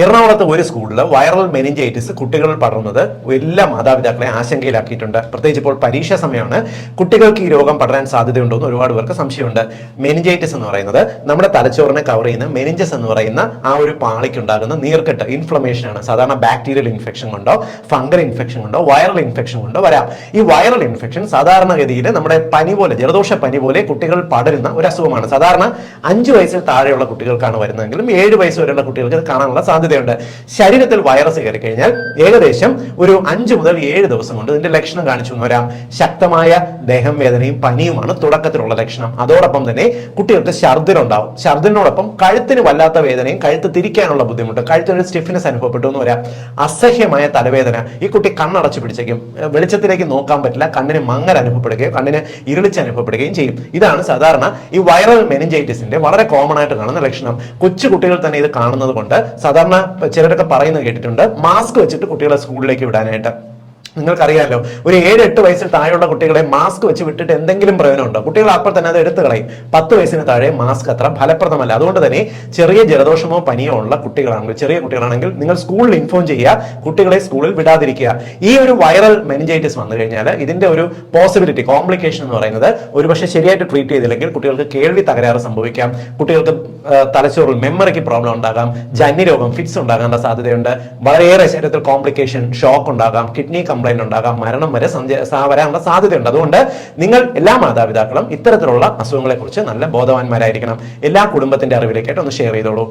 എറണാകുളത്ത് ഒരു സ്കൂളിൽ വൈറൽ മെനിഞ്ചൈറ്റിസ് കുട്ടികളിൽ പടർന്നത് എല്ലാ മാതാപിതാക്കളെ ആശങ്കയിലാക്കിയിട്ടുണ്ട്. പ്രത്യേകിച്ച് ഇപ്പോൾ പരീക്ഷാ സമയമാണ്. കുട്ടികൾക്ക് ഈ രോഗം പടരാൻ സാധ്യതയുണ്ടോ എന്ന് ഒരുപാട് പേർക്ക് സംശയമുണ്ട്. മെനിഞ്ചൈറ്റിസ് എന്ന് പറയുന്നത് നമ്മുടെ തലച്ചോറിനെ കവർ ചെയ്യുന്ന മെനിഞ്ചസ് എന്ന് പറയുന്ന ആ ഒരു പാളിക്കുണ്ടാകുന്ന നീർക്കെട്ട് ഇൻഫ്ലമേഷൻ ആണ്. സാധാരണ ബാക്ടീരിയൽ ഇൻഫെക്ഷൻ കൊണ്ടോ ഫംഗൽ ഇൻഫെക്ഷൻ കൊണ്ടോ വൈറൽ ഇൻഫെക്ഷൻ കൊണ്ടോ വരാം. ഈ വൈറൽ ഇൻഫെക്ഷൻ സാധാരണഗതിയിൽ നമ്മുടെ പനി പോലെ ജലദോഷ പനി പോലെ കുട്ടികൾ പടരുന്ന ഒരു അസുഖമാണ്. സാധാരണ അഞ്ച് വയസ്സിൽ താഴെയുള്ള കുട്ടികൾക്കാണ് വരുന്നതെങ്കിലും ഏഴ് വയസ്സ് വരെയുള്ള കുട്ടികൾക്ക് കാണാനുള്ള കാണാനുള്ള സാധ്യതയുണ്ട്. ശരീരത്തിൽ വൈറസ് കയറി കഴിഞ്ഞാൽ ഏകദേശം ഒരു അഞ്ച് മുതൽ ഏഴ് ദിവസം കൊണ്ട് ഇതിന്റെ ലക്ഷണം കാണിച്ചു വരാം. ശക്തമായ ദേഹം വേദനയും പനിയുമാണ് തുടക്കത്തിലുള്ള ലക്ഷണം. അതോടൊപ്പം തന്നെ കുട്ടികൾക്ക് ഛർദിനുണ്ടാവും ഛർദിനോടൊപ്പം കഴുത്തിന് വല്ലാത്ത വേദനയും കഴുത്ത് തിരിക്കാനുള്ള ബുദ്ധിമുട്ട് കഴുത്തിന് സ്റ്റിഫ്നെസ് അനുഭവപ്പെട്ടു എന്ന് വരാം. അസഹ്യമായ തലവേദന. ഈ കുട്ടി കണ്ണടച്ചു പിടിച്ചേക്കും. വെളിച്ചത്തിലേക്ക് നോക്കാൻ പറ്റില്ല. കണ്ണിന് മങ്ങൽ അനുഭവപ്പെടുകയും കണ്ണിന് ഇരുളിച്ച് അനുഭവപ്പെടുകയും ചെയ്യും. ഇതാണ് സാധാരണ ഈ വൈറൽ മെനിഞ്ചൈറ്റിസിന്റെ വളരെ കോമൺ ആയിട്ട് കാണുന്ന ലക്ഷണം. കൊച്ചു കുട്ടികൾ തന്നെ ഇത് കാണുന്നത് കൊണ്ട് സാധാരണ ചിലരൊക്കെ പറയുന്നത് കേട്ടിട്ടുണ്ട്. മാസ്ക് വെച്ചിട്ട് കുട്ടികളെ സ്കൂളിലേക്ക് വിടാനായിട്ട്. നിങ്ങൾക്കറിയാമല്ലോ ഒരു ഏഴ് എട്ട് വയസ്സിൽ താഴെയുള്ള കുട്ടികളെ മാസ്ക് വെച്ച് വിട്ടിട്ട് എന്തെങ്കിലും പ്രയോജനമുണ്ടോ? കുട്ടികൾ അപ്പോൾ തന്നെ അത് എടുത്തു കളയും. പത്ത് വയസ്സിന് താഴെ മാസ്ക് അത്ര ഫലപ്രദമല്ല. അതുകൊണ്ട് തന്നെ ചെറിയ ജലദോഷമോ പനിയോ ഉള്ള കുട്ടികളാണെങ്കിൽ ചെറിയ കുട്ടികളാണെങ്കിൽ നിങ്ങൾ സ്കൂളിൽ ഇൻഫോം ചെയ്യുക കുട്ടികളെ സ്കൂളിൽ വിടാതിരിക്കുക. ഈ ഒരു വൈറൽ മെനിഞ്ചൈറ്റിസ് വന്നു കഴിഞ്ഞാൽ ഇതിന്റെ ഒരു പോസിബിലിറ്റി കോംപ്ലിക്കേഷൻ എന്ന് പറയുന്നത് ഒരുപക്ഷെ ശരിയായിട്ട് ട്രീറ്റ് ചെയ്തില്ലെങ്കിൽ കുട്ടികൾക്ക് കേൾവി തകരാറ് സംഭവിക്കാം. കുട്ടികൾക്ക് തലച്ചോറിൽ മെമ്മറിക്ക് പ്രോബ്ലം ഉണ്ടാകാം ജന്യരോഗം ഫിറ്റ്സ് ഉണ്ടാകാനുള്ള സാധ്യതയുണ്ട്. വളരെയേറെ ശരീരത്തിൽ കോംപ്ലിക്കേഷൻ ഷോക്ക് ഉണ്ടാകാം കിഡ്നി കംപ്ലൈന്റ് ഉണ്ടാകാം മരണം വരെ വരാനുള്ള സാധ്യതയുണ്ട്. അതുകൊണ്ട് നിങ്ങൾ എല്ലാ മാതാപിതാക്കളും ഇത്തരത്തിലുള്ള അസുഖങ്ങളെക്കുറിച്ച് നല്ല ബോധവാന്മാരായിരിക്കണം. എല്ലാ കുടുംബത്തിന്റെ അറിവിലേക്കായിട്ട് ഒന്ന് ഷെയർ ചെയ്തോളൂ.